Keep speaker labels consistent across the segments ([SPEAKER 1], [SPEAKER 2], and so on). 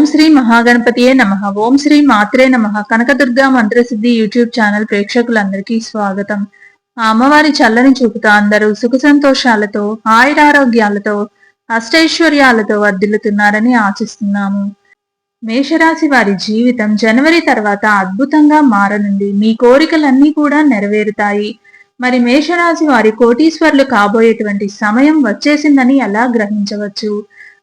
[SPEAKER 1] ఓం శ్రీ మహాగణపతియే నమ. ఓం శ్రీ మాత్రే నమ. Kanakadurga మంత్రసిద్ధి YouTube channel ప్రేక్షకులందరికీ స్వాగతం. ఆ అమ్మవారి చల్లని చూపుతా అందరూ సుఖ సంతోషాలతో ఆయురారోగ్యాలతో అష్టైశ్వర్యాలతో వర్ధిల్లుతున్నారని ఆశిస్తున్నాము. మేషరాశి వారి జీవితం జనవరి తర్వాత అద్భుతంగా మారనుంది. మీ కోరికలన్నీ కూడా నెరవేరుతాయి. మరి మేషరాశి వారి కోటీశ్వర్లు కాబోయేటువంటి సమయం వచ్చేసిందని ఎలా గ్రహించవచ్చు?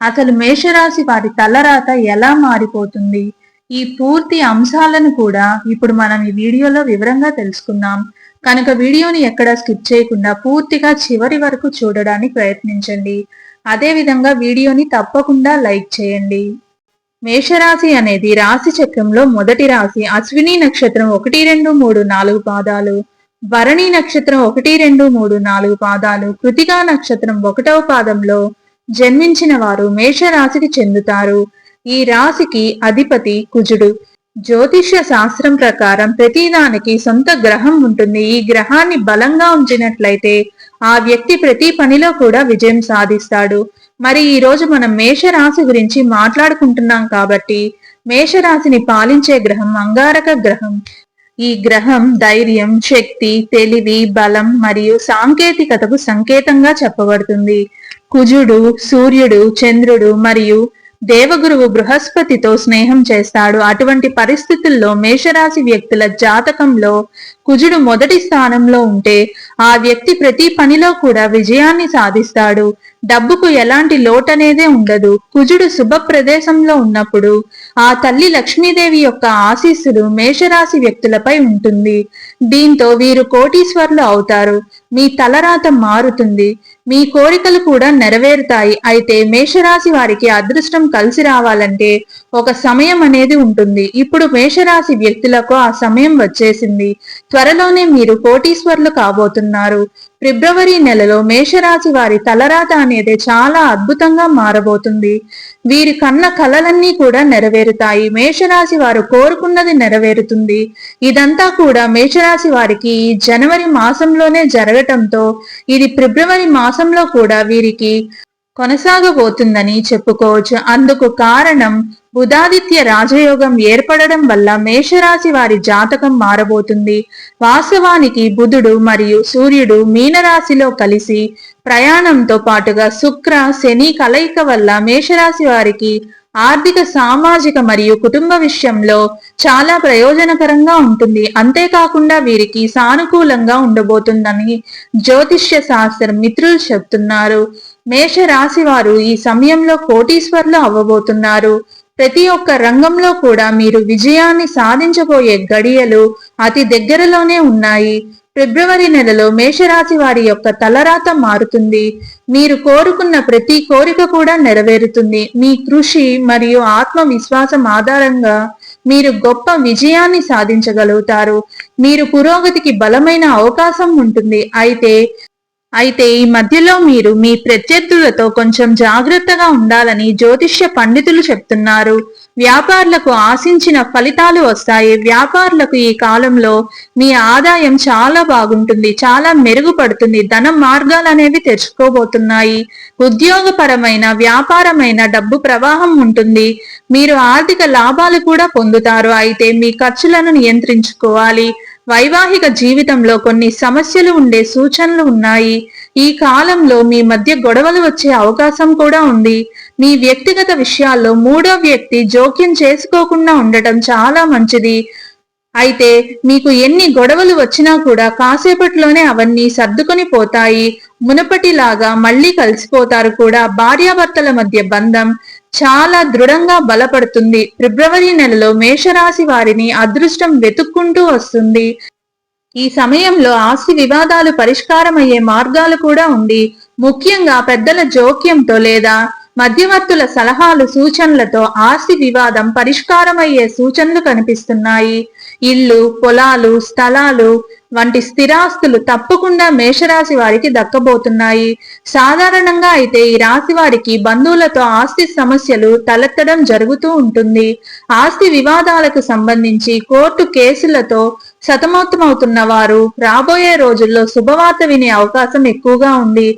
[SPEAKER 1] అసలు మేషరాశి వారి తలరాత ఎలా మారిపోతుంది? ఈ పూర్తి అంశాలను కూడా ఇప్పుడు మనం ఈ వీడియోలో వివరంగా తెలుసుకుందాం. కనుక వీడియోని ఎక్కడ స్కిప్ చేయకుండా పూర్తిగా చివరి వరకు చూడడానికి ప్రయత్నించండి. అదే విధంగా వీడియోని తప్పకుండా లైక్ చేయండి. మేషరాశి అనేది రాశి చక్రంలో మొదటి రాశి అశ్విని నక్షత్రం ఒకటి రెండు మూడు నాలుగు పాదాలు. భరణి నక్షత్రం ఒకటి రెండు మూడు నాలుగు పాదాలు. కృతికా నక్షత్రం ఒకటవ పాదంలో జన్మించిన వారు మేషరాశికి చెందుతారు. ఈ రాశికి అధిపతి కుజుడు. జ్యోతిష్య శాస్త్రం ప్రకారం ప్రతిదానికి సొంత గ్రహం ఉంటుంది. ఈ గ్రహాన్ని బలంగా ఉంచినట్లయితే ఆ వ్యక్తి ప్రతి పనిలో కూడా విజయం సాధిస్తాడు. మరి ఈ రోజు మనం మేషరాశి గురించి మాట్లాడుకుంటున్నాం కాబట్టి మేషరాశిని పాలించే గ్రహం అంగారక గ్రహం. ఈ గ్రహం ధైర్యం శక్తి తెలివి బలం మరియు సాంకేతికతకు సంకేతంగా చెప్పబడుతుంది. కుజుడు సూర్యుడు చంద్రుడు మరియు దేవగురువు బృహస్పతితో స్నేహం చేస్తాడు. అటువంటి పరిస్థితుల్లో మేషరాశి వ్యక్తుల జాతకంలో కుజుడు మొదటి స్థానంలో ఉంటే ఆ వ్యక్తి ప్రతి పనిలో కూడా విజయాన్ని సాధిస్తాడు. డబ్బుకు ఎలాంటి లోటనేదే ఉండదు. కుజుడు శుభ ప్రదేశంలో ఉన్నప్పుడు ఆ తల్లి లక్ష్మీదేవి యొక్క ఆశీస్సులు మేషరాశి వ్యక్తులపై ఉంటుంది. దీంతో వీరు కోటీశ్వర్లు అవుతారు. మీ తలరాత మారుతుంది. మీ కోరికలు కూడా నెరవేరుతాయి. అయితే మేషరాశి వారికి అదృష్టం కలిసి రావాలంటే ఒక సమయం అనేది ఉంటుంది. ఇప్పుడు మేషరాశి వ్యక్తులకు ఆ సమయం వచ్చేసింది. త్వరలోనే మీరు కోటీశ్వర్లు కాబోతున్నారు. ఫిబ్రవరి నెలలో మేషరాశి వారి తలరాత అనేది చాలా అద్భుతంగా మారబోతుంది. వీరి కన్న కలలన్నీ కూడా నెరవేరుతాయి. మేషరాశి వారు కోరుకున్నది నెరవేరుతుంది. ఇదంతా కూడా మేషరాశి వారికి ఈ జనవరి మాసంలోనే జరగటంతో ఇది ఫిబ్రవరి మాసంలో కూడా వీరికి కొనసాగబోతుందని చెప్పుకోవచ్చు. అందుకు కారణం బుధాదిత్య రాజయోగం ఏర్పడడం వల్ల మేషరాశి వారి జాతకం మారబోతుంది. వాస్తవానికి బుధుడు మరియు సూర్యుడు మీనరాశిలో కలిసి ప్రయాణంతో పాటుగా శుక్ర శని కలయిక వల్ల మేషరాశి వారికి ఆర్థిక సామాజిక మరియు కుటుంబ విషయంలో చాలా ప్రయోజనకరంగా ఉంటుంది. అంతేకాకుండా వీరికి సానుకూలంగా ఉండబోతుందని జ్యోతిష్య శాస్త్రం మిత్రులు చెప్తున్నారు. మేష రాశి వారు ఈ సమయంలో కోటీశ్వర్లు అవ్వబోతున్నారు. ప్రతి ఒక్క రంగంలో కూడా మీరు విజయాన్ని సాధించబోయే గడియలు అతి దగ్గరలోనే ఉన్నాయి. ఫిబ్రవరి నెలలో మేషరాశి వారి యొక్క తలరాత మారుతుంది. మీరు కోరుకున్న ప్రతి కోరిక కూడా నెరవేరుతుంది. మీ కృషి మరియు ఆత్మవిశ్వాసం ఆధారంగా మీరు గొప్ప విజయాన్ని సాధించగలుగుతారు. మీరు పురోగతికి బలమైన అవకాశం ఉంటుంది. అయితే అయితే ఈ మధ్యలో మీరు మీ ప్రత్యర్థులతో కొంచెం జాగ్రత్తగా ఉండాలని జ్యోతిష్య పండితులు చెప్తున్నారు. వ్యాపారులకు ఆశించిన ఫలితాలు వస్తాయి. వ్యాపారులకు ఈ కాలంలో మీ ఆదాయం చాలా బాగుంటుంది. చాలా మెరుగుపడుతుంది. ధన మార్గాలు అనేవి తెచ్చుకోబోతున్నాయి ఉద్యోగపరమైన వ్యాపారమైన డబ్బు ప్రవాహం ఉంటుంది. మీరు ఆర్థిక లాభాలు కూడా పొందుతారు. అయితే మీ ఖర్చులను నియంత్రించుకోవాలి. వైవాహిక జీవితంలో కొన్ని సమస్యలు ఉండే సూచనలు ఉన్నాయి. ఈ కాలంలో మీ మధ్య గొడవలు వచ్చే అవకాశం కూడా ఉంది. మీ వ్యక్తిగత విషయాల్లో మూడో వ్యక్తి జోక్యం చేసుకోకుండా ఉండటం చాలా మంచిది. అయితే మీకు ఎన్ని గొడవలు వచ్చినా కూడా కాసేపట్లోనే అవన్నీ సర్దుకొని పోతాయి. మునపటిలాగా మళ్ళీ కలిసిపోతారు కూడా భార్యాభర్తల మధ్య బంధం. చాలా దృఢంగా బలపడుతుంది. ఫిబ్రవరి నెలలో మేషరాశి వారిని అదృష్టం వెతుక్కుంటూ వస్తుంది. ఈ సమయంలో ఆస్తి వివాదాలు పరిష్కారమయ్యే మార్గాలు కూడా ఉంది. ముఖ్యంగా పెద్దల జోక్యంతో లేదా మధ్యవర్తుల సలహాలు సూచనలతో ఆస్తి వివాదం పరిష్కారమయ్యే సూచనలు కనిపిస్తున్నాయి. ఇల్లు పొలాలు స్థలాలు వంటి స్థిరాస్తులు తప్పకుండా మేషరాశి వారికి దక్కబోతున్నాయి. సాధారణంగా అయితే ఈ రాశి వారికి బంధువులతో ఆస్తి సమస్యలు తలెత్తడం జరుగుతూ ఉంటుంది. ఆస్తి వివాదాలకు సంబంధించి కోర్టు కేసులతో సతమతమవుతున్న వారు రాబోయే రోజుల్లో శుభవార్త వినే అవకాశం ఎక్కువగా ఉంది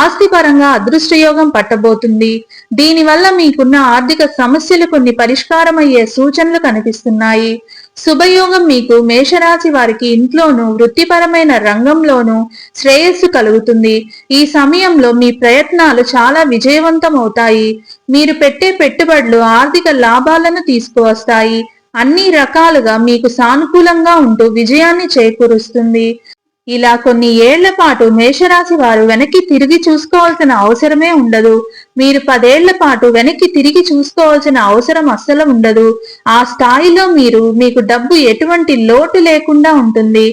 [SPEAKER 1] ఆస్తి పరంగా అదృష్టయోగం పట్టబోతుంది. దీనివల్ల మీకున్న ఆర్థిక సమస్యలు కొన్ని పరిష్కారమయ్యే సూచనలు కనిపిస్తున్నాయి. శుభయోగం మీకు మేషరాశి వారికి ఇంట్లోనూ వృత్తిపరమైన రంగంలోనూ శ్రేయస్సు కలుగుతుంది. ఈ సమయంలో మీ ప్రయత్నాలు చాలా విజయవంతం అవుతాయి మీరు పెట్టే పెట్టుబడులు ఆర్థిక లాభాలను తీసుకువస్తాయి. అన్ని రకాలుగా మీకు సానుకూలంగా ఉంటూ విజయాన్ని చేకూరుస్తుంది. ఇలా కొన్ని ఏళ్ళ పాటు మేషరాశి వారు వెనక్కి తిరిగి చూసుకోవాల్సిన అవసరమే ఉండదు. మీరు పదేళ్ళ పాటు వెనక్కి తిరిగి చూసుకోవాల్సిన అవసరం అస్సలు ఉండదు. ఆ స్థాయిలో మీరు మీకు డబ్బు ఎటువంటి లోటు లేకుండా ఉంటుంది.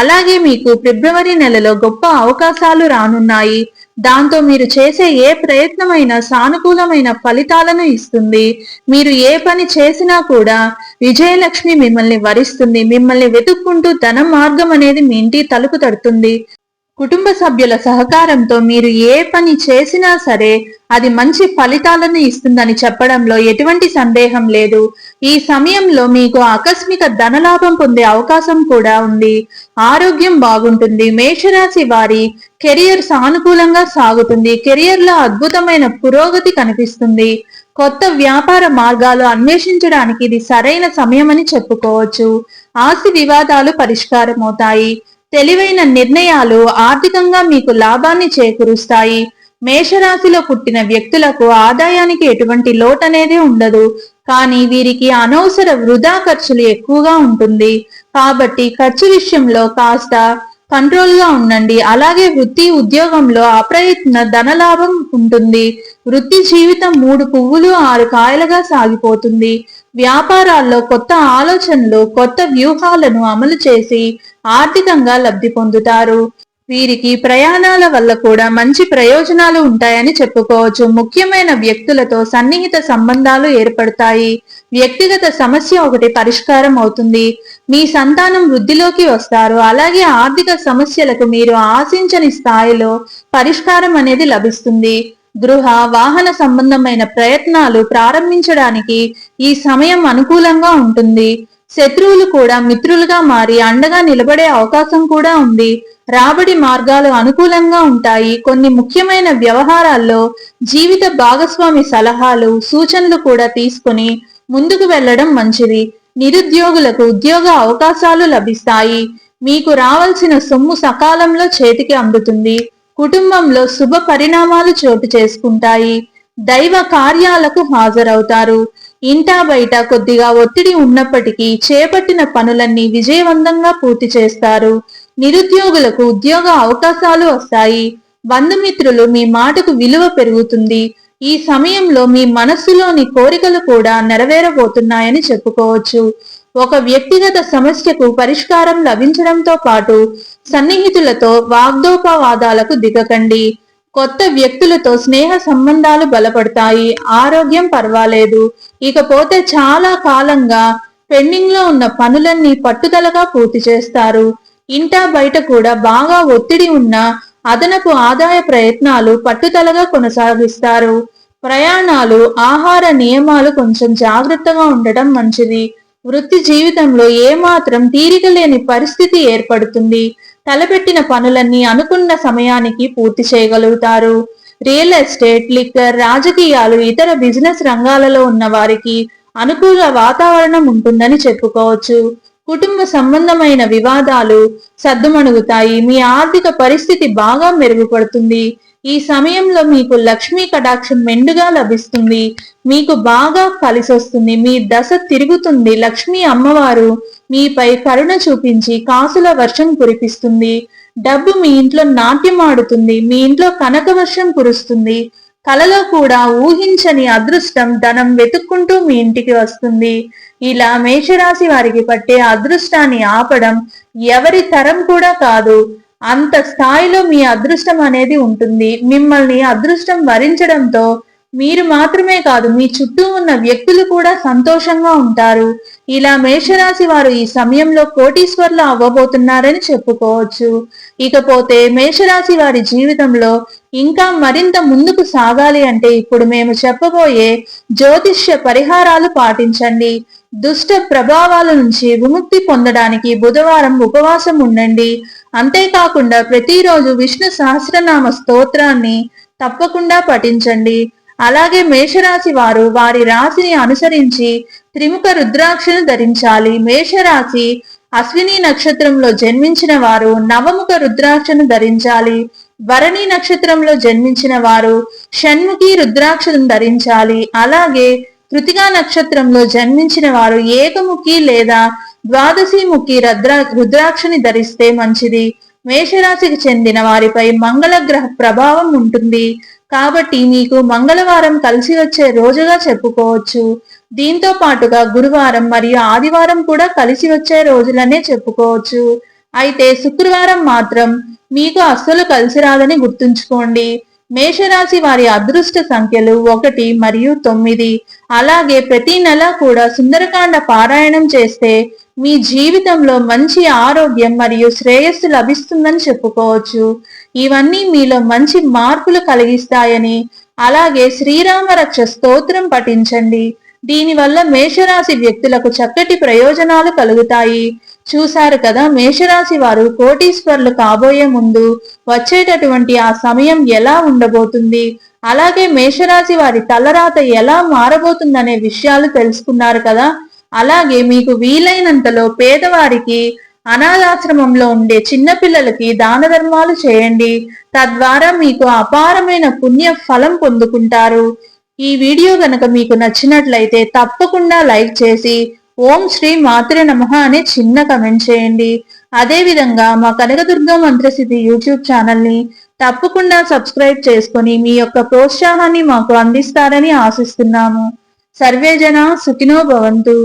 [SPEAKER 1] అలాగే మీకు ఫిబ్రవరి నెలలో గొప్ప అవకాశాలు రానున్నాయి. దాంతో మీరు చేసే ఏ ప్రయత్నమైనా సానుకూలమైన ఫలితాలను ఇస్తుంది. మీరు ఏ పని చేసినా కూడా విజయలక్ష్మి మిమ్మల్ని వరిస్తుంది. మిమ్మల్ని వెతుక్కుంటూ ధన మార్గం అనేది మీ ఇంటి తలుపు తడుతుంది. కుటుంబ సభ్యుల సహకారంతో మీరు ఏ పని చేసినా సరే అది మంచి ఫలితాలను ఇస్తుందని చెప్పడంలో ఎటువంటి సందేహం లేదు. ఈ సమయంలో మీకు ఆకస్మిక ధనలాభం పొందే అవకాశం కూడా ఉంది. ఆరోగ్యం బాగుంటుంది. మేషరాశి వారి కెరియర్ సానుకూలంగా సాగుతుంది. కెరియర్లో అద్భుతమైన పురోగతి కనిపిస్తుంది. కొత్త వ్యాపార మార్గాలు అన్వేషించడానికి ఇది సరైన సమయమని చెప్పుకోవచ్చు. ఆస్తి వివాదాలు పరిష్కారమవుతాయి. తెలివైన నిర్ణయాలు ఆర్థికంగా మీకు లాభాన్ని చేకూరుస్తాయి. మేషరాశిలో పుట్టిన వ్యక్తులకు ఆదాయానికి ఎటువంటి లోటనేది ఉండదు. కానీ వీరికి అనవసర వృధా ఖర్చులు ఎక్కువగా ఉంటుంది. కాబట్టి ఖర్చు విషయంలో కాస్త కంట్రోల్గా ఉండండి. అలాగే వృత్తి ఉద్యోగంలో అప్రయత్న ధనలాభం ఉంటుంది. వృత్తి జీవితం మూడు పువ్వులు ఆరు కాయలుగా సాగిపోతుంది. వ్యాపారాల్లో కొత్త ఆలోచనలు కొత్త వ్యూహాలను అమలు చేసి ఆర్థికంగా లబ్ధి పొందుతారు. వీరికి ప్రయాణాల వల్ల కూడా మంచి ప్రయోజనాలు ఉంటాయని చెప్పుకోవచ్చు. ముఖ్యమైన వ్యక్తులతో సన్నిహిత సంబంధాలు ఏర్పడతాయి. వ్యక్తిగత సమస్య ఒకటి పరిష్కారం అవుతుంది. మీ సంతానం వృద్ధిలోకి వస్తారు. అలాగే ఆర్థిక సమస్యలకు మీరు ఆశించని స్థాయిలో పరిష్కారం అనేది లభిస్తుంది. గృహ వాహన సంబంధమైన ప్రయత్నాలు ప్రారంభించడానికి ఈ సమయం అనుకూలంగా ఉంటుంది. శత్రువులు కూడా మిత్రులుగా మారి అండగా నిలబడే అవకాశం కూడా ఉంది. రాబడి మార్గాలు అనుకూలంగా ఉంటాయి. కొన్ని ముఖ్యమైన వ్యవహారాల్లో జీవిత భాగస్వామి సలహాలు సూచనలు కూడా తీసుకుని ముందుకు వెళ్ళడం మంచిది. నిరుద్యోగులకు ఉద్యోగ అవకాశాలు లభిస్తాయి. మీకు రావాల్సిన సొమ్ము సకాలంలో చేతికి అందుతుంది. కుటుంబంలో శుభ పరిణామాలు చోటు చేసుకుంటాయి. దైవ కార్యాలకు హాజరవుతారు. ఇంటా బయట కొద్దిగా ఒత్తిడి ఉన్నప్పటికీ చేపట్టిన పనులన్నీ విజయవంతంగా పూర్తి చేస్తారు. నిరుద్యోగులకు ఉద్యోగ అవకాశాలు వస్తాయి. బంధుమిత్రులు మీ మాటకు విలువ పెరుగుతుంది. ఈ సమయంలో మీ మనస్సులోని కోరికలు కూడా నెరవేరబోతున్నాయని చెప్పుకోవచ్చు. ఒక వ్యక్తిగత సమస్యకు పరిష్కారం లభించడంతో పాటు సన్నిహితులతో వాగ్దోపవాదాలకు దిగకండి. కొత్త వ్యక్తులతో స్నేహ సంబంధాలు బలపడతాయి. ఆరోగ్యం పర్వాలేదు. ఇకపోతే చాలా కాలంగా పెండింగ్లో ఉన్న పనులన్నీ పట్టుదలగా పూర్తి చేస్తారు. ఇంటా బయట కూడా బాగా ఒత్తిడి ఉన్న అదనపు ఆదాయ ప్రయత్నాలు పట్టుదలగా కొనసాగిస్తారు. ప్రయాణాలు ఆహార నియమాలు కొంచెం జాగ్రత్తగా ఉండటం మంచిది. వృత్తి జీవితంలో ఏమాత్రం తీరిక లేని పరిస్థితి ఏర్పడుతుంది. తలపెట్టిన పనులన్నీ అనుకున్న సమయానికి పూర్తి చేయగలుగుతారు. రియల్ ఎస్టేట్ లిక్కర్ రాజకీయాలు ఇతర బిజినెస్ రంగాలలో ఉన్న వారికి అనుకూల వాతావరణం ఉంటుందని చెప్పుకోవచ్చు. కుటుంబ సంబంధమైన వివాదాలు సద్దుమణుగుతాయి. మీ ఆర్థిక పరిస్థితి బాగా మెరుగుపడుతుంది. ఈ సమయంలో మీకు లక్ష్మీ కటాక్షం మెండుగా లభిస్తుంది. మీకు బాగా కలిసొస్తుంది. మీ దశ తిరుగుతుంది. లక్ష్మీ అమ్మవారు మీపై కరుణ చూపించి కాసుల వర్షం కురిపిస్తుంది. డబ్బు మీ ఇంట్లో నాట్యమాడుతుంది మీ ఇంట్లో కనక వర్షం కురుస్తుంది. కలలో కూడా ఊహించని అదృష్టం ధనం వెతుక్కుంటూ మీ ఇంటికి వస్తుంది. ఇలా మేషరాశి వారికి పట్టే అదృష్టాన్ని ఆపడం ఎవరి తరం కూడా కాదు. అంత స్థాయిలో మీ అదృష్టం అనేది ఉంటుంది. మిమ్మల్ని అదృష్టం వరించడంతో మీరు మాత్రమే కాదు మీ చుట్టూ ఉన్న వ్యక్తులు కూడా సంతోషంగా ఉంటారు. ఇలా మేషరాశి వారు ఈ సమయంలో కోటీశ్వర్లు అవ్వబోతున్నారని చెప్పుకోవచ్చు. ఇకపోతే మేషరాశి వారి జీవితంలో ఇంకా మరింత ముందుకు సాగాలి అంటే ఇప్పుడు మేము చెప్పబోయే జ్యోతిష్య పరిహారాలు పాటించండి. దుష్ట ప్రభావాల నుంచి విముక్తి పొందడానికి బుధవారం ఉపవాసం ఉండండి. అంతేకాకుండా ప్రతిరోజు విష్ణు సహస్రనామ స్తోత్రాన్ని తప్పకుండా పఠించండి. అలాగే మేషరాశి వారు వారి రాశిని అనుసరించి త్రిముఖ రుద్రాక్షను ధరించాలి. మేషరాశి అశ్విని నక్షత్రంలో జన్మించిన వారు నవముఖ రుద్రాక్షను ధరించాలి. భరణి నక్షత్రంలో జన్మించిన వారు షణ్ముఖి రుద్రాక్షను ధరించాలి. అలాగే కృతికా నక్షత్రంలో జన్మించిన వారు ఏకముఖి లేదా ద్వాదశిముఖి రుద్రా రుద్రాక్షని ధరిస్తే మంచిది. మేషరాశికి చెందిన వారిపై మంగళ గ్రహ ప్రభావం ఉంటుంది. కాబట్టి మీకు మంగళవారం కలిసి వచ్చే రోజుగా చెప్పుకోవచ్చు. దీంతో పాటుగా గురువారం మరియు ఆదివారం కూడా కలిసి వచ్చే రోజులనే చెప్పుకోవచ్చు. అయితే శుక్రవారం మాత్రం మీకు అస్సలు కలిసి రాదని గుర్తుంచుకోండి. మేషరాశి వారి అదృష్ట సంఖ్యలు ఒకటి మరియు తొమ్మిది. అలాగే ప్రతి నెల కూడా సుందరకాండ పారాయణం చేస్తే మీ జీవితంలో మంచి ఆరోగ్యం మరియు శ్రేయస్సు లభిస్తుందని చెప్పుకోవచ్చు. ఇవన్నీ మీలో మంచి మార్పులు కలిగిస్తాయని. అలాగే శ్రీరామ రక్ష స్తోత్రం పఠించండి. దీనివల్ల మేషరాశి వ్యక్తులకు చక్కటి ప్రయోజనాలు కలుగుతాయి. చూశారు కదా మేషరాశి వారు కోటీశ్వర్లు కాబోయే ముందు వచ్చేటటువంటి ఆ సమయం ఎలా ఉండబోతుంది? అలాగే మేషరాశి వారి తలరాత ఎలా మారబోతుందనే విషయాలు తెలుసుకున్నారు కదా. అలాగే మీకు వీలైనంతలో పేదవారికి అనాథాశ్రమంలో ఉండే చిన్నపిల్లలకి దాన ధర్మాలు చేయండి. తద్వారా మీకు అపారమైన పుణ్య ఫలం పొందుకుంటారు. ఈ వీడియో గనక మీకు నచ్చినట్లయితే తప్పకుండా లైక్ చేసి ఓం శ్రీ మాతృ నమ అనే చిన్న కమెంట్ చేయండి. అదే విధంగా మా కనకదుర్గ మంత్రసిద్ధి యూట్యూబ్ ఛానల్ని తప్పకుండా సబ్స్క్రైబ్ చేసుకొని మీ యొక్క ప్రోత్సాహాన్ని మాకు అందిస్తారని ఆశిస్తున్నాము. సర్వేజన సుఖినో భవంతు.